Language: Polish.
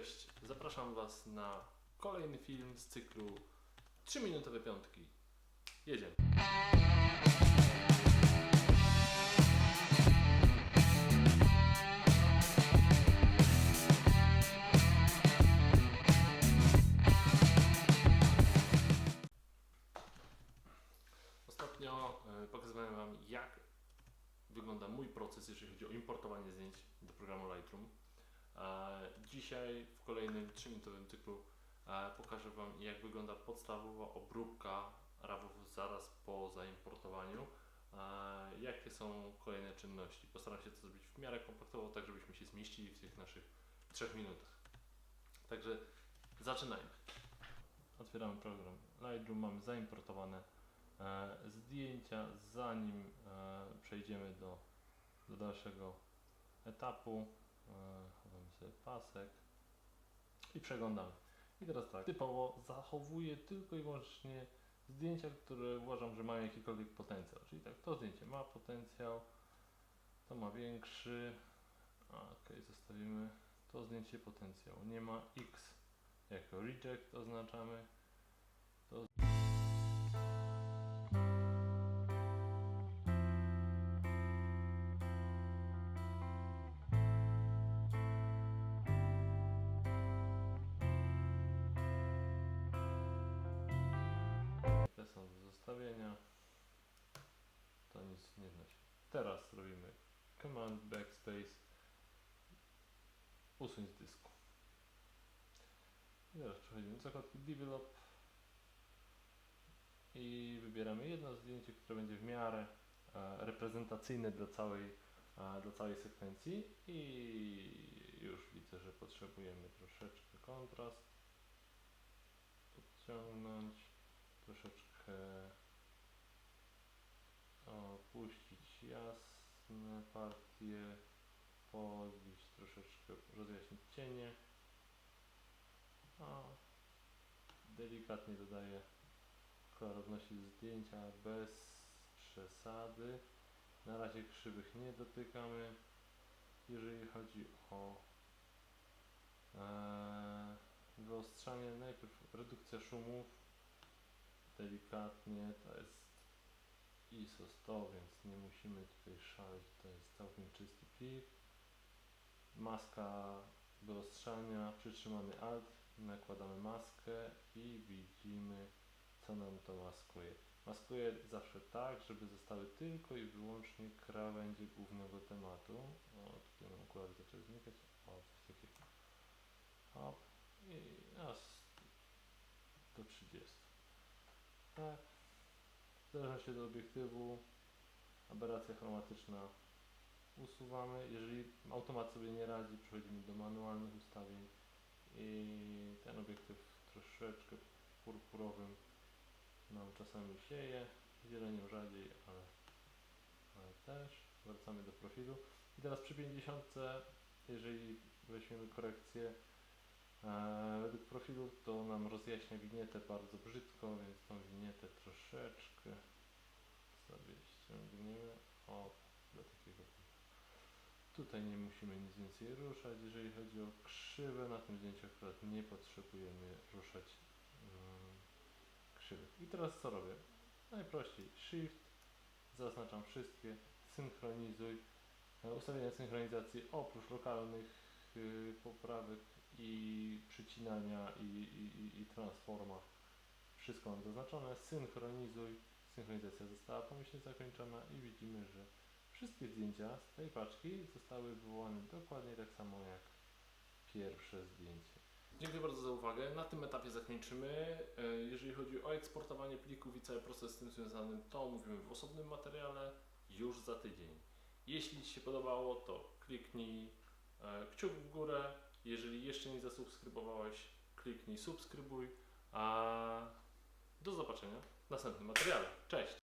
Cześć, zapraszam Was na kolejny film z cyklu 3-minutowe piątki. Jedziemy. Ostatnio e, pokazywałem Wam, jak wygląda mój proces, jeżeli chodzi o importowanie zdjęć do programu Lightroom. Dzisiaj w kolejnym 3-minutowym cyklu e, pokażę Wam, jak wygląda podstawowa obróbka RAWów zaraz po zaimportowaniu. E, Jakie są kolejne czynności? Postaram się to zrobić w miarę kompaktowo, tak żebyśmy się zmieścili w tych naszych 3 minutach. Także zaczynajmy. Otwieramy program Lightroom, mamy zaimportowane e, zdjęcia. Zanim przejdziemy do, do dalszego etapu, e, chowamy sobie pasek i przeglądamy. I teraz tak, typowo zachowuję tylko i wyłącznie zdjęcia, które uważam, że mają jakikolwiek potencjał. Czyli tak, to zdjęcie ma potencjał, to ma większy, ok, zostawimy to zdjęcie potencjał. Nie ma X jako reject oznaczamy. Zostawienia. To nic nie znaczy. Teraz robimy Command Backspace. Usuń z dysku. I teraz przechodzimy do zakładki Develop. I wybieramy jedno zdjęcie, które będzie w miarę e, reprezentacyjne dla całej, e, dla całej sekwencji. I już widzę, że potrzebujemy troszeczkę kontrast. Podciągnąć troszeczkę opuścić jasne partie, podbić troszeczkę, rozjaśnić cienie. A delikatnie dodaję klarowności zdjęcia bez przesady. Na razie krzywych nie dotykamy. Jeżeli chodzi o e, wyostrzanie, najpierw redukcja szumów delikatnie, to jest ISO 100, więc nie musimy tutaj szaleć, to jest całkiem czysty plik. Maska wyostrzania, przytrzymamy Alt, nakładamy maskę i widzimy co nam to maskuje. Maskuje zawsze tak, żeby zostały tylko i wyłącznie krawędzie głównego tematu. O, tutaj nam okulary zaczęły znikać. O, coś. Hop. I raz do 30. W zależności od obiektywu, aberracja chromatyczna usuwamy. Jeżeli automat sobie nie radzi, przechodzimy do manualnych ustawień i ten obiektyw troszeczkę purpurowym nam czasami sieje, zieleniem rzadziej, ale, ale też. Wracamy do profilu. I teraz przy 50, jeżeli weźmiemy korekcję E, profilu to nam rozjaśnia winietę bardzo brzydko, więc tą winietę troszeczkę sobie ściągniemy. O, do takiego. Tutaj nie musimy nic więcej ruszać. Jeżeli chodzi o krzywę, na tym zdjęciu akurat nie potrzebujemy ruszać mm, krzywych. I teraz co robię? Najprościej Shift, zaznaczam wszystkie, synchronizuj. Ustawienia synchronizacji oprócz lokalnych y, poprawek i przycinania i, i, i- transforma. Wszystko mam zaznaczone. Synchronizuj. Synchronizacja została pomyślnie zakończona i widzimy, że wszystkie zdjęcia z tej paczki zostały wywołane dokładnie tak samo jak pierwsze zdjęcie. Dziękuję bardzo za uwagę. Na tym etapie zakończymy. E, Jeżeli chodzi o eksportowanie plików i cały proces z tym związany, to omówimy w osobnym materiale już za tydzień. Jeśli Ci się podobało, to kliknij e, kciuk w górę. Jeżeli jeszcze nie zasubskrybowałeś, kliknij subskrybuj. A do zobaczenia w następnym materiale. Cześć!